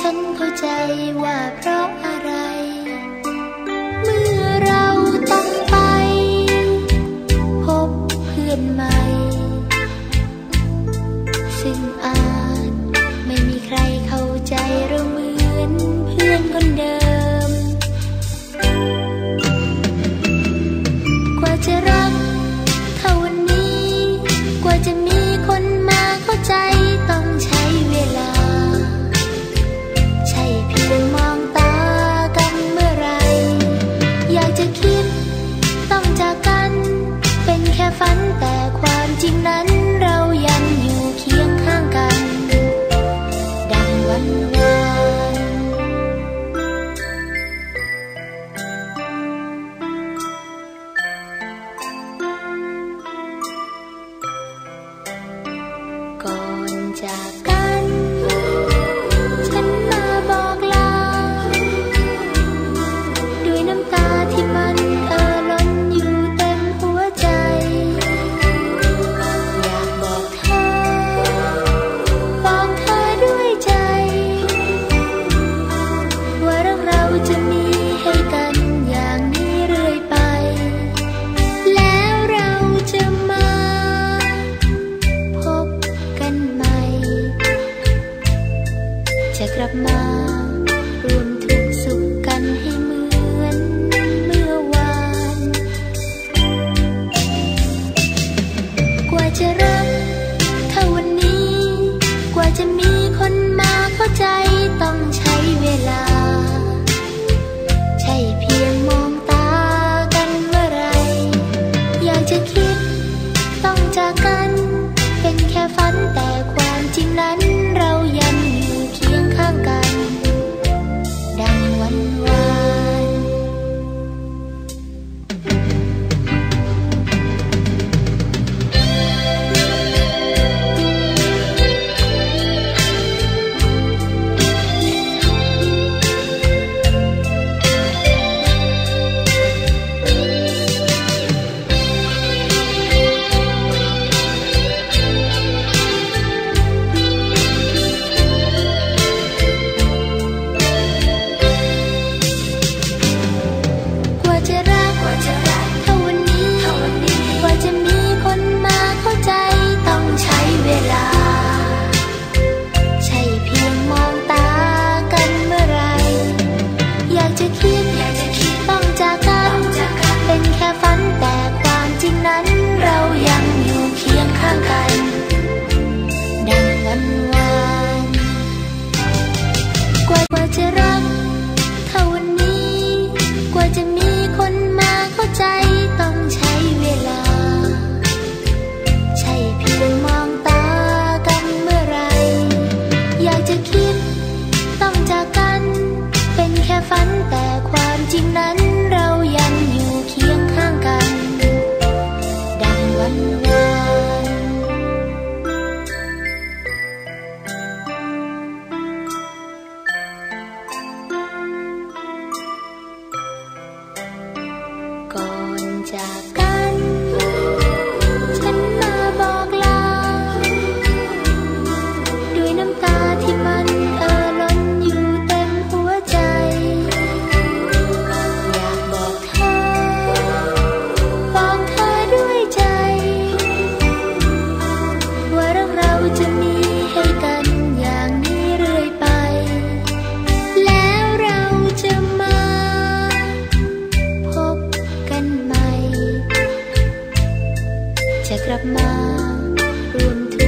ฉันเข้าใจว่าเพราะอะไร จะกลับมารวมทุกสุขกันให้เหมือนเมื่อวาน กว่าจะรักถ้าวันนี้ กว่าจะมีคนมาเข้าใจต้องใช้เวลา ใช่เพียงมองตากันเมื่อไร อยากจะคิดต้องจากกัน จะกลับมาร่วมทุก